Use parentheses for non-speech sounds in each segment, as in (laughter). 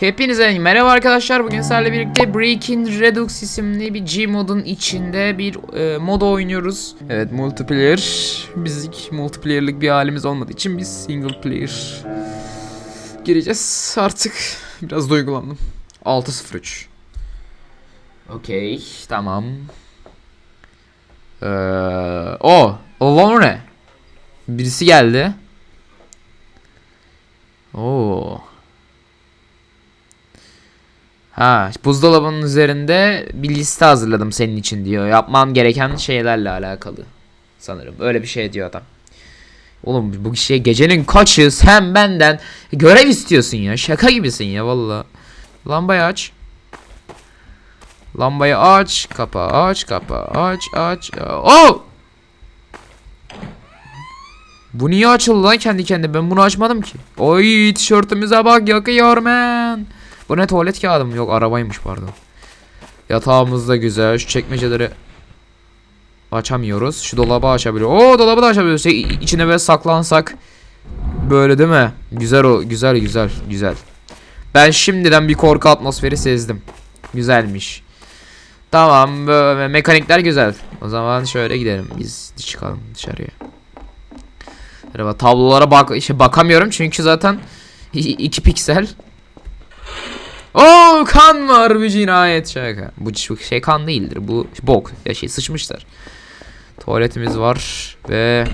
Hepinize merhaba arkadaşlar. Bugün sizlerle birlikte Breaking Redux isimli bir G modun içinde bir e, mod oynuyoruz. Evet multiplayer. Bizlik multiplayer'lık bir halimiz olmadığı için biz single player gireceğiz. Artık biraz duygulandım. 603. Okey tamam. Ee, o o ne? Birisi geldi. Oo. Ha, buzdolabının üzerinde bir liste hazırladım senin için diyor. Yapman gereken şeylerle alakalı. Sanırım. Öyle bir şey diyor adam. Oğlum bu şey gecenin kaçı sen benden görev istiyorsun ya. Şaka gibisin ya valla. Lambayı aç. Lambayı aç. Kapa aç. Kapa aç. Aç. Oh! Bu niye açıldı lan kendi kendine? Ben bunu açmadım ki. Oy tişörtümüze bak yakıyor men. Bu ne tuvalet kağıdı mı? Yok arabaymış pardon. Yatağımız da güzel. Şu çekmeceleri açamıyoruz. Şu dolabı açabiliyor. Oo dolabı da açabiliyoruz. Şey, içine böyle saklansak böyle değil mi? Güzel o güzel güzel güzel. Ben şimdiden bir korku atmosferi sezdim. Güzelmiş. Tamam böyle mekanikler güzel. O zaman şöyle gidelim biz çıkalım dışarıya. Merhaba tablolara bak işte bakamıyorum çünkü zaten 2 piksel. Oo kan var bir cinayet şaka. Bu şey kan değildir. Bu bok ya şey sıçmışlar. Tuvaletimiz var ve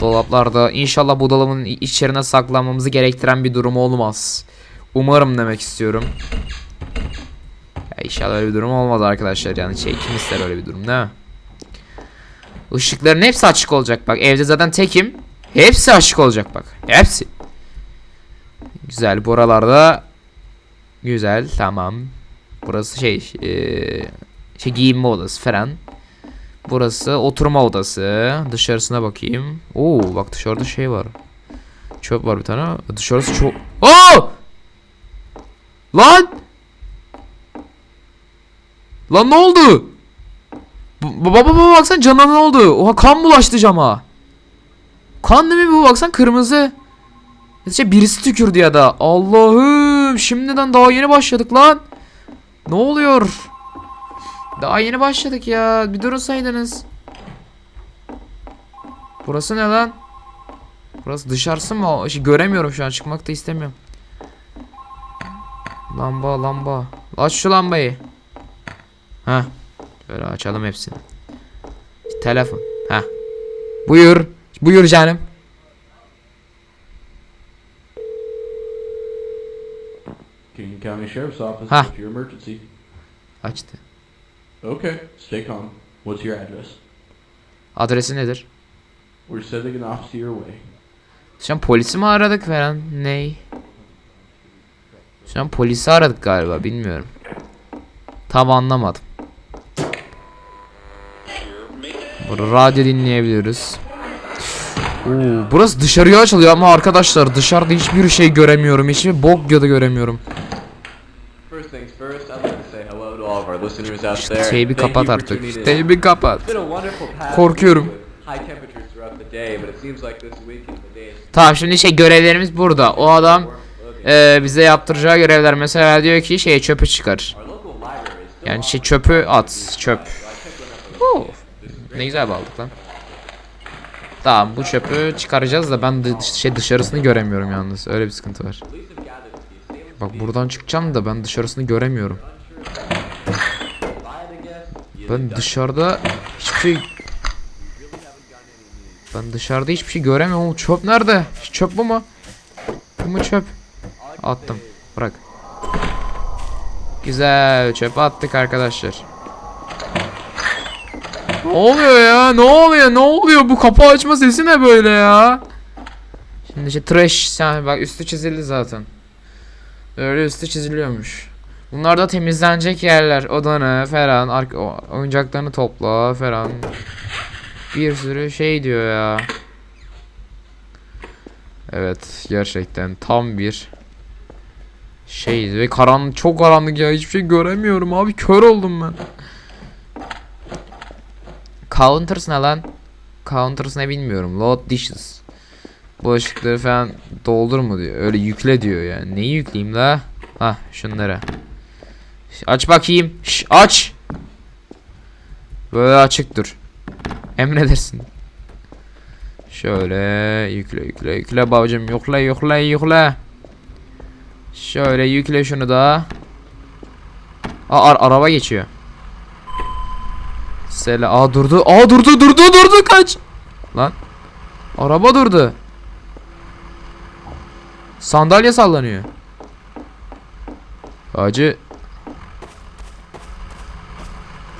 dolaplarda inşallah bu dolabın içerine saklanmamızı gerektiren bir durum olmaz. Umarım demek istiyorum. Ya inşallah öyle bir durum olmaz arkadaşlar yani şey kim ister öyle bir durum değil mi? Işıkların hepsi açık olacak bak evde zaten tekim. Hepsi açık olacak bak. Hepsi. Güzel buralarda Güzel tamam. Burası şey eee, şey giyinme odası falan. Burası oturma odası. Dışarısına bakayım. Oo bak dışarıda şey var. Çöp var bir tane. Dışarısı çok... Oo! Lan! Lan ne oldu? Baba baba baksan cana ne oldu? Oha kan bulaştı cama. Kan değil mi bu? Baksan kırmızı. İşte birisi tükürdü ya da. Allah'ım şimdiden daha yeni başladık lan. Ne oluyor? Daha yeni başladık ya. Bir durursaydınız. Burası ne lan? Burası dışarısı mı? Şey, göremiyorum şu an. Çıkmak da istemiyorum. Lamba lamba. Aç şu lambayı. Ha. Böyle açalım hepsini. Telefon. Ha. Buyur. Buyur canım. King County Sheriff's Office. Huh. What's your emergency? Açtı. Okay, stay calm. What's your address? Adresi nedir? We're sending an officer your way. Şu an polisi mi aradık falan? Ney? Şu an polisi aradık galiba bilmiyorum. Tam anlamadım. Radyo dinleyebiliyoruz. Oo, burası dışarıya açılıyor ama arkadaşlar dışarıda hiçbir şey göremiyorum. Hiçbir bok ya da göremiyorum. Siteyi bir kapat artık. Siteyi bir kapat. Korkuyorum. Tamam şimdi şey görevlerimiz burada. O adam e, bize yaptıracağı görevler mesela diyor ki şey çöpü çıkar. Yani şey çöpü at. Çöp. Oo, Ne güzel bağladık lan. Tamam bu çöpü çıkaracağız da ben şey dışarısını göremiyorum yalnız. Öyle bir sıkıntı var. Bak buradan çıkacağım da ben dışarısını göremiyorum. Ben dışarıda hiçbir şey Ben dışarıda hiçbir şey göremiyorum. Çöp nerede? Çöp bu mu? Bu mu çöp? Attım. Bırak. Güzel çöpe attık arkadaşlar. Ne oluyor ya? Ne oluyor? Ne oluyor? Bu kapı açma sesi ne böyle ya? Şimdi işte trash sen bak üstü çizildi zaten. Öyle üstü çiziliyormuş. Bunlar da temizlenecek yerler. Odanı falan, oyuncaklarını topla falan. Bir sürü şey diyor ya. Evet, gerçekten tam bir şey ve karanlık çok karanlık ya hiçbir şey göremiyorum abi kör oldum ben. Counters ne lan? Counters ne bilmiyorum. Load dishes. Bulaşıkları falan doldur mu diyor. Öyle yükle diyor yani. Neyi yükleyeyim la? Hah şunlara. Aç bakayım. Şş, aç. Böyle açık dur. Emredersin. Şöyle yükle yükle yükle babacım yükle yükle yükle. Şöyle yükle şunu da. Aa ar- araba geçiyor. Sela aa durdu. Aa durdu durdu durdu kaç. Lan. Araba durdu. Sandalye sallanıyor. Hacı.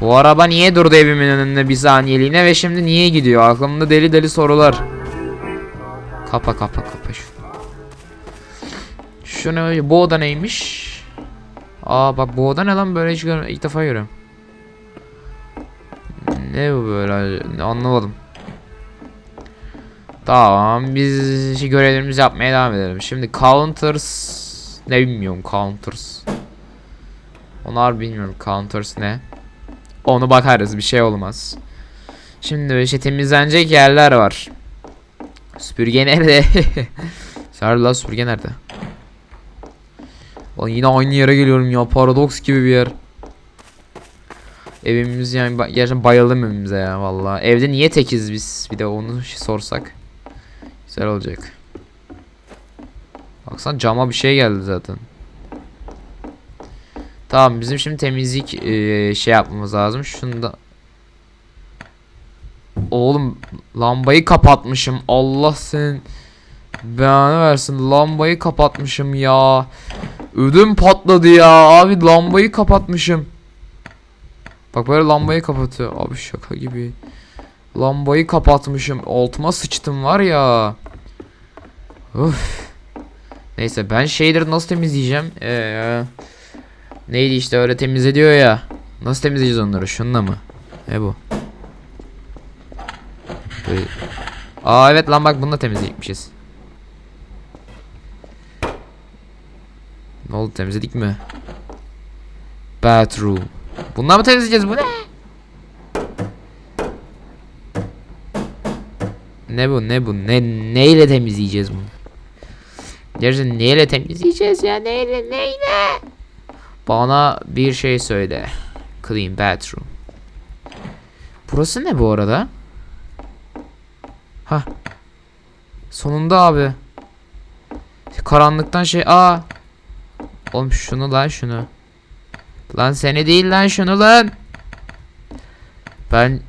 Bu araba niye durdu evimin önünde bir saniyeliğine ve şimdi niye gidiyor? Aklımda deli deli sorular. Kapa kapa kapa şunu. Şunu bu oda neymiş? Aa bak bu oda ne lan böyle hiç görmedim. İlk defa görüyorum. Ne bu böyle anlamadım. Tamam biz görevlerimizi yapmaya devam edelim. Şimdi counters ne bilmiyorum counters. Onlar bilmiyorum counters ne. Onu bakarız bir şey olmaz. Şimdi şey temizlenecek yerler var. Süpürge nerede? (laughs) Sarı la süpürge nerede? Lan yine aynı yere geliyorum ya paradoks gibi bir yer. Evimiz yani gerçekten bayıldım evimize ya vallahi. Evde niye tekiz biz? Bir de onu sorsak. Güzel olacak. Baksana cama bir şey geldi zaten. Tamam bizim şimdi temizlik eee, şey yapmamız lazım. Şunu da Oğlum lambayı kapatmışım. Allah senin belanı versin. Lambayı kapatmışım ya. Ödüm patladı ya. Abi lambayı kapatmışım. Bak böyle lambayı kapatıyor. Abi şaka gibi. Lambayı kapatmışım. Altıma sıçtım var ya. Uf. Neyse ben şeyleri nasıl temizleyeceğim? Ee, neydi işte öyle temizliyor ya. Nasıl temizleyeceğiz onları? Şununla mı? Ne bu? Böyle- Aa evet lan bak bunu da temizleyecekmişiz. Ne oldu temizledik mi? Bathroom. Bundan mı temizleyeceğiz bu ne? Ne bu ne bu ne neyle temizleyeceğiz bunu? Gerçekten neyle temizleyeceğiz ya neyle neyle? Bana bir şey söyle. Clean bathroom. Burası ne bu arada? Ha. Sonunda abi. Karanlıktan şey aa. Oğlum şunu lan şunu. Lan seni değil lan şunu lan. Ben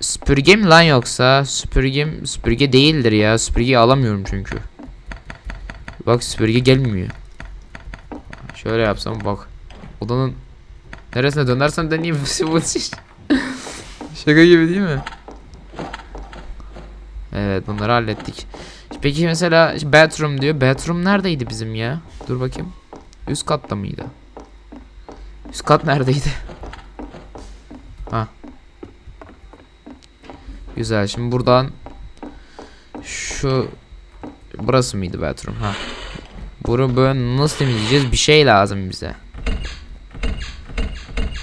süpürge mi lan yoksa? Süpürgem süpürge değildir ya. Süpürgeyi alamıyorum çünkü. Bak süpürge gelmiyor. Şöyle yapsam bak. Odanın neresine dönersem deneyeyim. Bu (laughs) Şaka gibi değil mi? Evet bunları hallettik. Peki mesela bathroom diyor. Bathroom neredeydi bizim ya? Dur bakayım. Üst katta mıydı? Üst kat neredeydi? Ha. Güzel. Şimdi buradan şu burası mıydı bathroom? Ha. Bunu böyle nasıl temizleyeceğiz? Bir şey lazım bize.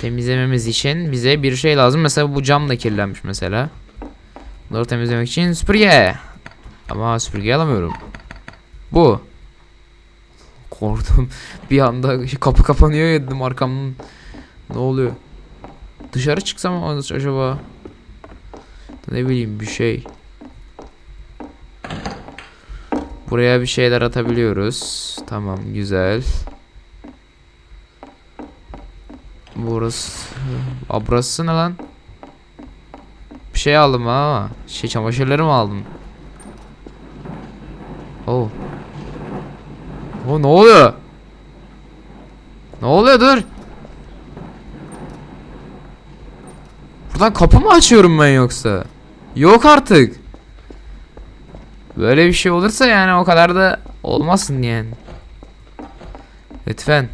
Temizlememiz için bize bir şey lazım. Mesela bu cam da kirlenmiş mesela. Bunları temizlemek için süpürge. Ama süpürge alamıyorum. Bu. Korktum. (laughs) Bir anda kapı kapanıyor dedim arkamdan. Ne oluyor? Dışarı çıksam acaba? Ne bileyim bir şey. Buraya bir şeyler atabiliyoruz. Tamam güzel. Burası. Aa, burası ne lan? Bir şey aldım ha. Şey çamaşırları mı aldım? Oh. Oh ne oluyor? Ne oluyor dur. Buradan kapı mı açıyorum ben yoksa? Yok artık. Böyle bir şey olursa yani o kadar da olmasın yani. Lütfen.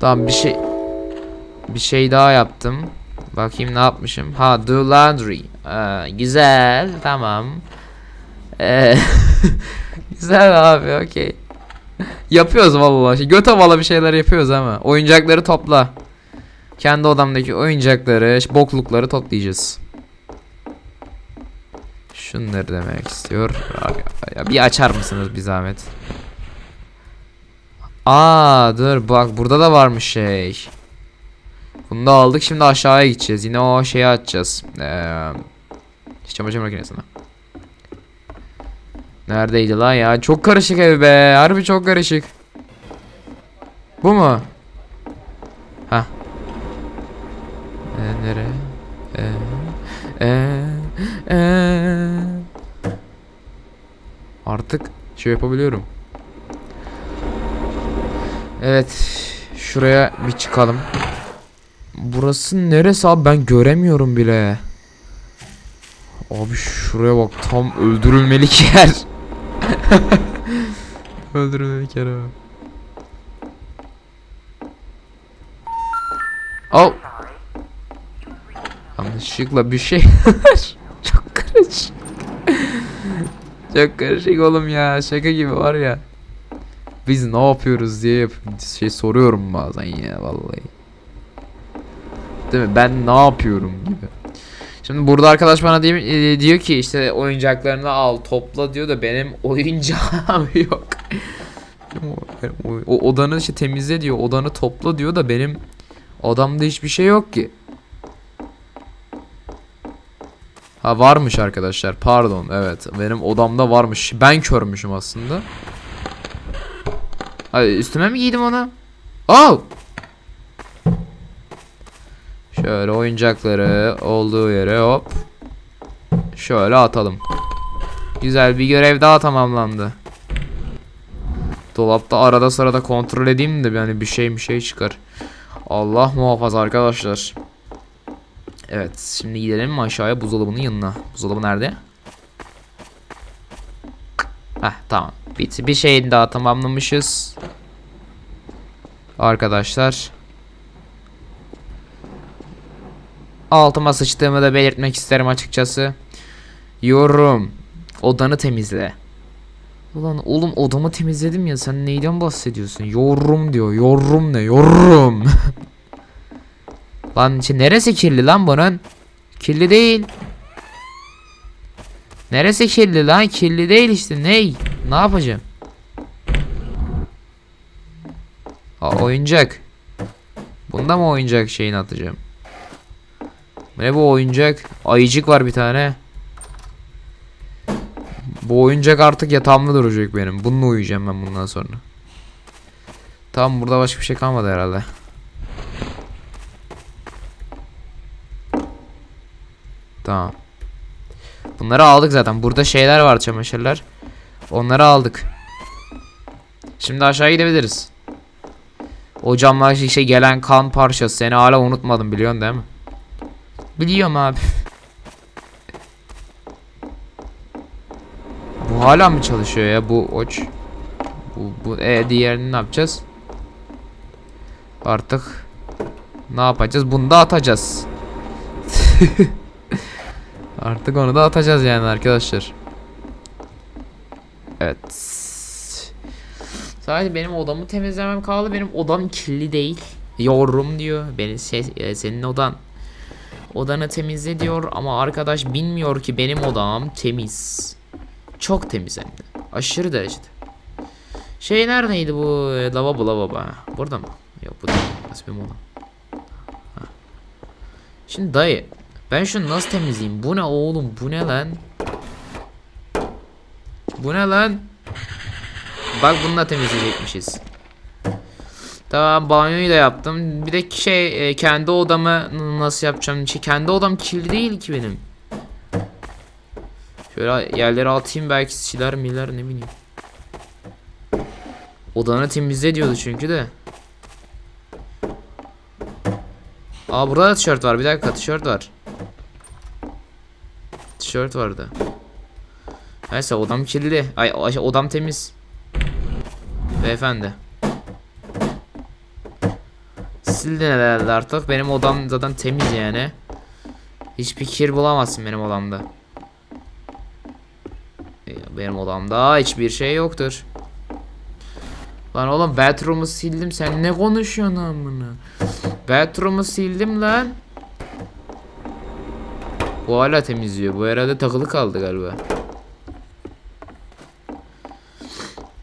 Tamam bir şey bir şey daha yaptım. Bakayım ne yapmışım. Ha do laundry. Aa, güzel tamam. Ee, (laughs) güzel abi okey. Yapıyoruz vallahi. Şey, göt havalı bir şeyler yapıyoruz ama. Oyuncakları topla. Kendi odamdaki oyuncakları, boklukları toplayacağız. Şunları demek istiyor. Bir açar mısınız bir zahmet? Aa dur bak burada da varmış şey. Bunu da aldık şimdi aşağıya gideceğiz. Yine o şeyi açacağız. Ee, çamaşır makinesine. Neredeydi lan ya? Çok karışık ev be. Harbi çok karışık. Bu mu? Ha. Ee, nere? Ee, ee, ee. Artık şey yapabiliyorum. Evet. Şuraya bir çıkalım. Burası neresi abi ben göremiyorum bile. Abi şuraya bak tam öldürülmelik yer. (laughs) öldürülmelik yer abi. Al. Yanlışlıkla bir şey (laughs) Çok karışık oğlum ya. Şaka gibi var ya. Biz ne yapıyoruz diye şey soruyorum bazen ya vallahi. Değil mi? Ben ne yapıyorum gibi. Şimdi burada arkadaş bana diyor, e, diyor ki işte oyuncaklarını al topla diyor da benim oyuncağım (laughs) yok. O odanı işte temizle diyor odanı topla diyor da benim odamda hiçbir şey yok ki. Ha varmış arkadaşlar pardon evet benim odamda varmış ben körmüşüm aslında. Hadi üstüme mi giydim onu? Oh! Şöyle oyuncakları olduğu yere hop. Şöyle atalım. Güzel bir görev daha tamamlandı. Dolapta arada sırada kontrol edeyim de yani bir şey bir şey çıkar. Allah muhafaza arkadaşlar. Evet şimdi gidelim aşağıya buzdolabının yanına. Buzdolabı nerede? Heh tamam. Bir, bir şeyini daha tamamlamışız. Arkadaşlar. Altıma sıçtığımı da belirtmek isterim açıkçası. Yorum. Odanı temizle. Ulan oğlum odamı temizledim ya sen neyden bahsediyorsun? Yorum diyor. Yorum ne? Yorum. (laughs) lan işte neresi kirli lan bunun? Kirli değil. Neresi kirli lan? Kirli değil işte. Ney? Ne yapacağım? Aa, oyuncak. Bunda mı oyuncak şeyini atacağım? Ne bu oyuncak? Ayıcık var bir tane. Bu oyuncak artık yatağımda duracak benim. Bununla uyuyacağım ben bundan sonra. Tamam burada başka bir şey kalmadı herhalde. Tamam. Bunları aldık zaten. Burada şeyler var çamaşırlar. Onları aldık. Şimdi aşağı gidebiliriz. O camlar şey gelen kan parçası. Seni hala unutmadım biliyorsun değil mi? Biliyorum abi. (laughs) Bu hala mı çalışıyor ya bu oç? Bu, bu e diğerini ne yapacağız? Artık ne yapacağız? Bunu da atacağız. (laughs) Artık onu da atacağız yani arkadaşlar. Evet. Sadece benim odamı temizlemem kaldı. Benim odam kirli değil. Yorum diyor. Benim şey, e, senin odan odanı temizle diyor ama arkadaş bilmiyor ki benim odam temiz. Çok temiz hem de. Aşırı derecede. Şey neredeydi bu e, lavabo lavabo? Burada mı? Yok bu değil. Nasıl benim odam? Şimdi dayı ben şunu nasıl temizleyeyim? Bu ne oğlum? Bu ne lan? Bu ne lan? Bak bununla temizleyecekmişiz. Tamam banyoyu da yaptım. Bir de şey e, kendi odamı nasıl yapacağım? Şey, kendi odam kirli değil ki benim. Şöyle yerlere atayım belki siler miler ne bileyim. Odanı temizle diyordu çünkü de. Aa burada da tişört var. Bir dakika tişört var. Tişört vardı. Neyse odam kirli. Ay ay, odam temiz. Beyefendi. Sildin herhalde artık. Benim odam zaten temiz yani. Hiçbir kir bulamazsın benim odamda. Benim odamda hiçbir şey yoktur. Lan oğlum bathroom'u sildim sen ne konuşuyorsun amına? Bathroom'u sildim lan. Bu hala temizliyor. Bu herhalde takılı kaldı galiba.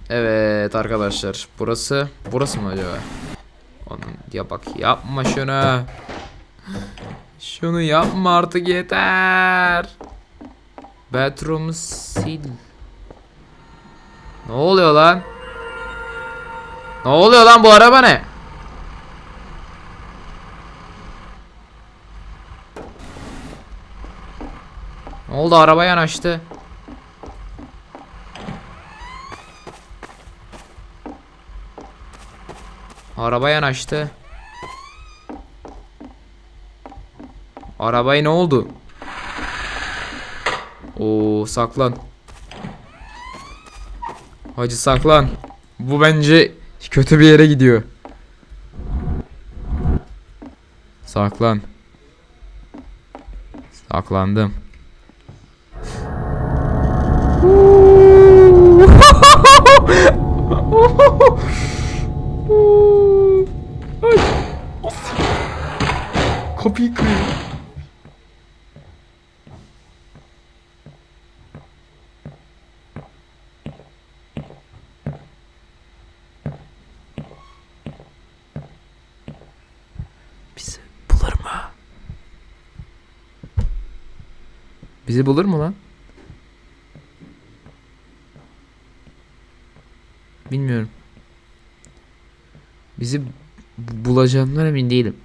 Evet arkadaşlar. Burası burası mı acaba? Onun ya bak yapma şunu. Şunu yapma artık yeter. Bedroom sil. Ne oluyor lan? Ne oluyor lan bu araba ne? Ne oldu araba yanaştı. Araba yanaştı. Arabaya ne oldu? Oo saklan. Hacı saklan. Bu bence kötü bir yere gidiyor. Saklan. Saklandım. Ay. Kapıyı kırıyor. Bizi bulur mu? Bizi bulur mu lan? Bilmiyorum. Bizi bu- bulacağından emin değilim.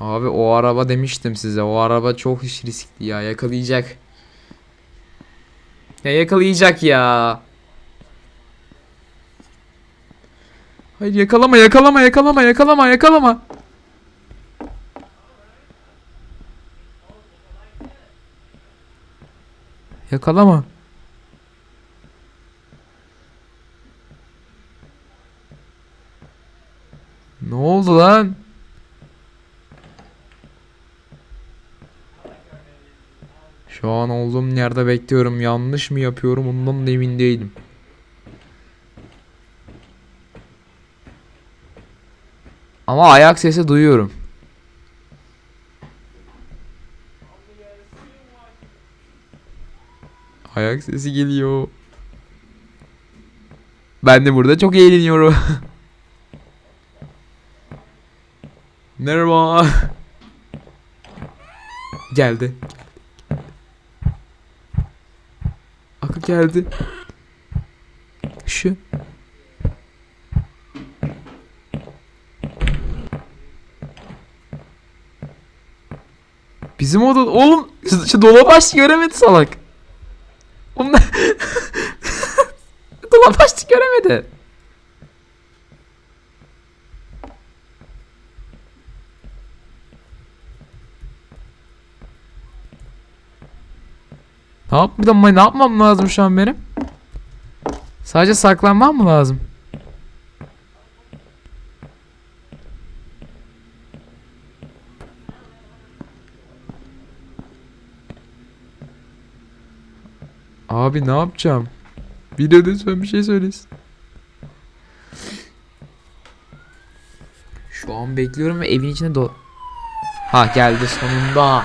Abi o araba demiştim size. O araba çok iş riskli ya. Yakalayacak. Ya yakalayacak ya. Hayır yakalama yakalama yakalama yakalama yakalama. Yakalama. Ne oldu lan? Şu an olduğum yerde bekliyorum. Yanlış mı yapıyorum ondan da emin değilim. Ama ayak sesi duyuyorum. Ayak sesi geliyor. Ben de burada çok eğleniyorum. (laughs) Merhaba. Geldi. Akı geldi. Şu. Bizim oda oğlum şu, şu dolap açtı göremedi salak. Oğlum (laughs) dolap açtı göremedi. Ne yapmam, ne yapmam lazım şu an benim? Sadece saklanmam mı lazım? Abi ne yapacağım? Bir de lütfen bir şey söylesin. Şu an bekliyorum ve evin içinde do... Ha geldi sonunda.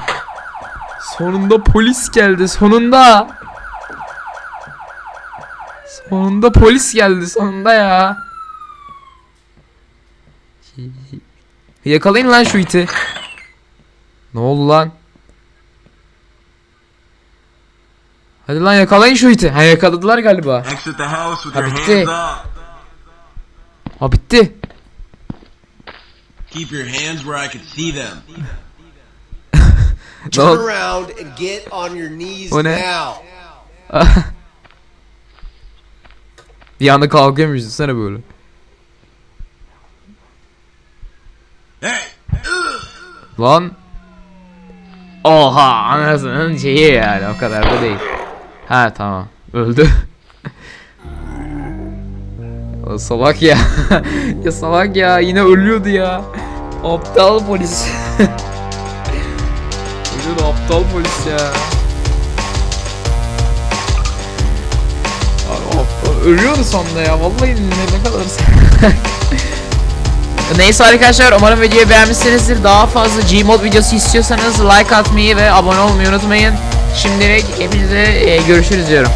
Sonunda polis geldi sonunda. Sonunda polis geldi sonunda ya. Yakalayın lan şu iti. Ne oldu lan? Hadi lan yakalayın şu iti. Ha yakaladılar galiba. Ha, bitti. Ha bitti. Keep your hands where I can see them. Turn oldu? around and get on your knees O ne? now. (laughs) Bir anda kalkıyormuş düşünsene böyle. Hey! Lan. Oha anasının şeyi yani o kadar da değil. Ha tamam öldü. (laughs) o salak ya. (laughs) ya salak ya yine ölüyordu ya. Aptal polis. Aptal polis ya. Abi ölüyordu sonunda ya vallahi ne, ne kadar (laughs) Neyse arkadaşlar umarım videoyu beğenmişsinizdir. Daha fazla Gmod videosu istiyorsanız like atmayı ve abone olmayı unutmayın. Şimdilik hepinize e, görüşürüz diyorum.